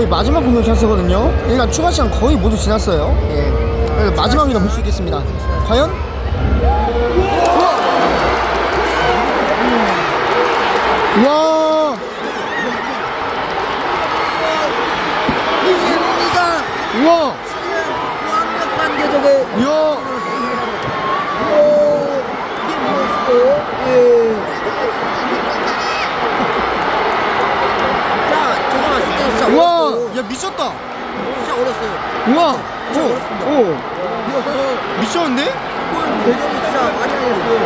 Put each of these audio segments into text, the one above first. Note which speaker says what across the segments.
Speaker 1: 거의 마지막 공격 찬스거든요. 일단 추가 시간 거의 모두 지났어요. 예. 그래서 마지막이라 볼 수 있겠습니다. 과연? 와!
Speaker 2: 이재범이가
Speaker 1: 우와!
Speaker 2: 완벽한 궤적에
Speaker 1: 이야!
Speaker 2: 오, 이게 무엇이고? 예. 자, 잠깐만, 진짜 진짜
Speaker 1: 우와!
Speaker 2: 어렵고,
Speaker 1: 야 미쳤다!
Speaker 2: 진짜 어렸어요.
Speaker 1: 우와!
Speaker 2: 진짜
Speaker 1: 오!
Speaker 2: 어렵습니다.
Speaker 1: 오!
Speaker 2: 이거
Speaker 1: 미쳤는데?
Speaker 2: 골 궤적이 진짜 많이 아니었어요.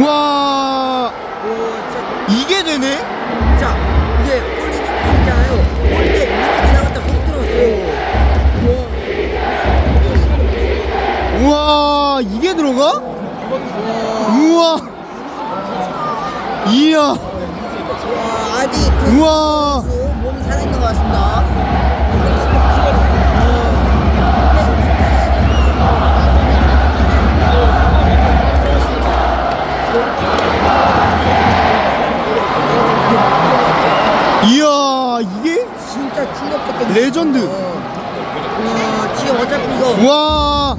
Speaker 1: 우와!
Speaker 2: 오, 진짜,
Speaker 1: 이게 되네?
Speaker 2: 자, 이게 골리는 골 있잖아요. 골때 이렇게 지나갔다 훅 들어갔어요. 우와.
Speaker 1: 이게 들어가? 우와! 이야!
Speaker 2: 와, 아직 그
Speaker 1: 우와!
Speaker 2: 몸이 살아있는 것 같습니다.
Speaker 1: 이야! 이게?
Speaker 2: 진짜 충격적인
Speaker 1: 레전드.
Speaker 2: 와, 지금 어차피 이거
Speaker 1: 우와!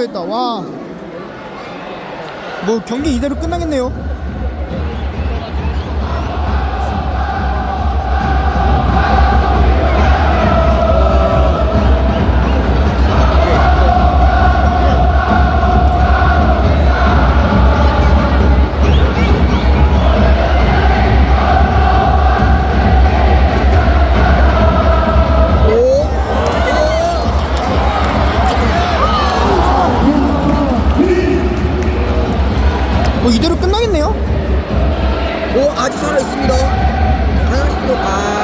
Speaker 1: 뻔했다. 와. 뭐 경기 이대로 끝나겠네요. 뭐 이대로 끝나겠네요.
Speaker 2: 오 아직 살아 있습니다. 가능할 수도 아.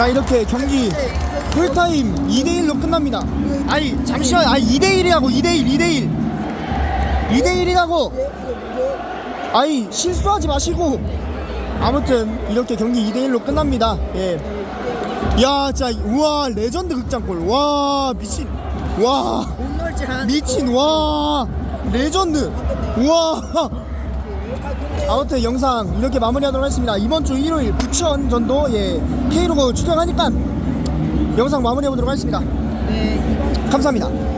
Speaker 1: 자, 이렇게 경기 풀타임 2대1로 끝납니다. 아니, 잠시만. 아니, 2대1이라고 2대1, 2대1. 2대1이라고. 아니, 실수하지 마시고. 아무튼 이렇게 경기 2대1로 끝납니다. 예. 야, 자, 우와, 레전드 극장골. 와, 미친. 와. 미친 와 레전드 우와 아무튼 영상 이렇게 마무리하도록 하겠습니다. 이번 주 일요일 부천 전도 예 K로그 출전하니까 영상 마무리해 보도록 하겠습니다.
Speaker 2: 네,
Speaker 1: 감사합니다